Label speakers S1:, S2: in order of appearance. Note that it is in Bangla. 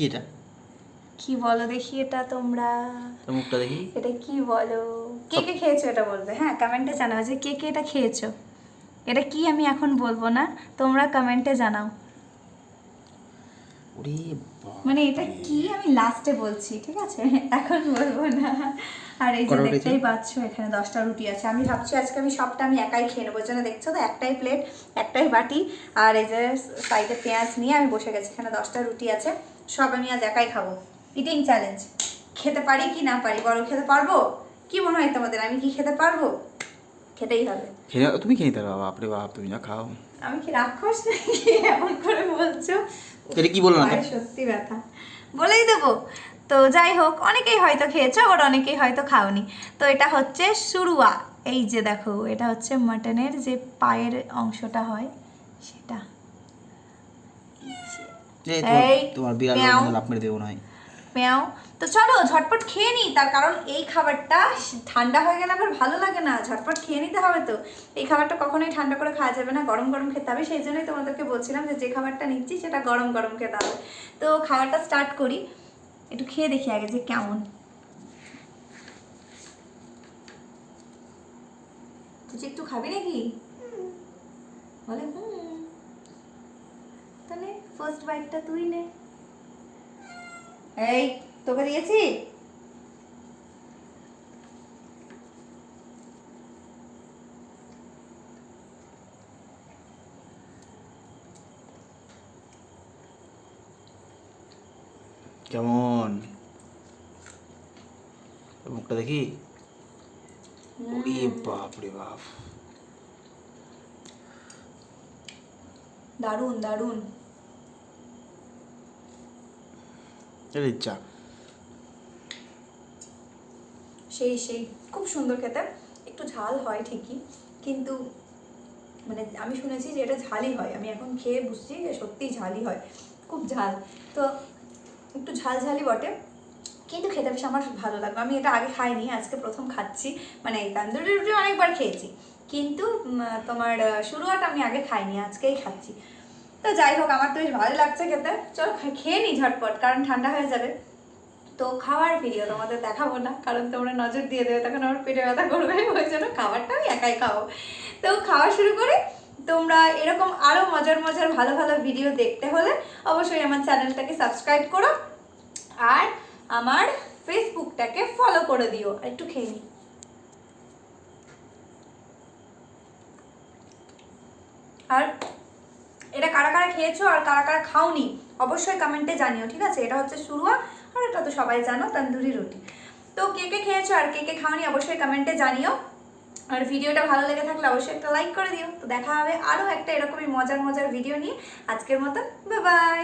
S1: কি এটা?
S2: কি বলো দেখি এটা তোমরা।
S1: মুখটা দেখি।
S2: এটা কি বলো? কে কে খেয়েছো এটা বলবে? হ্যাঁ কমেন্টে জানাও যে কে কে এটা খেয়েছো। এটা কি আমি এখন বলব না? তোমরা কমেন্টে জানাও।
S1: ওরে
S2: মানে এটা কি আমি লাস্টে বলছি ঠিক আছে? এখন বলব না। আর এই যে দেখতেই পাচ্ছ এখানে দশটা রুটি আছে। আমি ভাবছি আজকে আমি সবটা আমি একাই খেয়ে নেব। জন্য দেখছ তো? একটাই প্লেট একটাই বাটি। আর এই যে সাইডে পেঁয়াজ নিয়ে আমি বসে গেছি। এখানে দশটা রুটি আছে। সব আমি আজ একাই খাব। ইটিং চ্যালেঞ্জ খেতে পারি কি না পারি? বড় খেতে পারব? কি মনে হয় তোমাদের? আমি কি খেতে পারব? খেতেই হবে।
S1: খেয়ে তুমি খেয়ে নিতে পারো বাপরে বাপ তুমি না খাও।
S2: আমি কি রাক্ষস নাকি? এমন করে বলছো?
S1: এটা কি বলল না
S2: সত্যি ব্যথা। বলেই দেবো। তো যাই হোক অনেকেই হয়তো খেয়েছো আবার অনেকেই হয়তো খাওনি। তো এটা হচ্ছে সুরুয়া এই যে দেখো এটা হচ্ছে মাটনের যে পায়ের অংশটা হয় সেটা।
S1: এই তোমার- বিড়াল। লাভ মেরে দেবো না
S2: পেঁয়াও তো চলো, ঝটপট খেয়ে নিই। তার কারণ এই খাবারটা ঠান্ডা হয়ে গেলে আবার ভালো লাগে না। ঝটপট খেয়ে নিতে হবে তো। এই খাবারটা কখনোই ঠান্ডা করে খাওয়া যাবে না, গরম গরম খেতে হবে। সেই জন্যই তোমাদেরকে বলছিলাম যে যে খাবারটা নিচ্ছি সেটা গরম গরম খেতে হবে। তো খাবারটা স্টার্ট করি। একটু খেয়ে দেখি আগে যে কেমন। তুই একটু খাবি নাকি? বলে, হুম। তাহলে ফার্স্ট বাইটটা তুই নে। এই তোকে দিয়েছি?
S1: কেমন? মুখটা দেখি? ওরে বাপরে বাপ।
S2: দারুণ দারুণ
S1: এটা ইচ্ছা।
S2: সেই সেই। খুব সুন্দর খেতে। একটু ঝাল হয় ঠিকই, কিন্তু মানে আমি শুনেছি যে এটা ঝালই হয়। আমি এখন খেয়ে বুঝছি যে সত্যিই ঝালই হয়। খুব ঝাল। তো একটু ঝাল ঝালই বটে, কিন্তু খেতে বেশ আমার ভালো লাগবে আমি এটা আগে খাইনি, আজকে প্রথম খাচ্ছি। মানে এই তান্দুরি রুটি অনেকবার খেয়েছি। কিন্তু তোমার শুরুয়াটা আমি আগে খাইনি, আজকেই খাচ্ছি। তো যাই হোক, আমার তো বেশ ভালো লাগছে খেতে। চলো খেয়ে নিই ঝটপট, কারণ ঠান্ডা হয়ে যাবে। তো খাওয়ার ভিডিও তোমাদের দেখাবো না, কারণ তোমরা নজর দিয়ে দেবে, তখন আমার পেটে ব্যথা করবে, ওই জন্য খাবারটা আমি একাই খাব। তো খাওয়া শুরু করে। তোমরা এরকম আরও মজার মজার ভালো ভালো ভিডিও দেখতে হলে অবশ্যই আমার চ্যানেলটাকে সাবস্ক্রাইব করো আর আমার ফেসবুকটাকে ফলো করে দিও। একটু খেয়ে নিই আর এটা কারা কারা খেয়েছো আর কারা কারা খাওনি, অবশ্যই কমেন্টে জানিও, ঠিক আছে? এটা হচ্ছে শুরুয়া, আর এটা তো সবাই জানো, তন্দুরি রুটি। তো কে কে খেয়েছো আর কে কে খাওনি, অবশ্যই কমেন্টে জানিও। আর ভিডিওটা ভালো লেগে থাকলে অবশ্যই একটা লাইক করে দিও। তো দেখা হবে আরও একটা এরকমই মজার মজার ভিডিও নিয়ে। আজকের মতন বাই বাই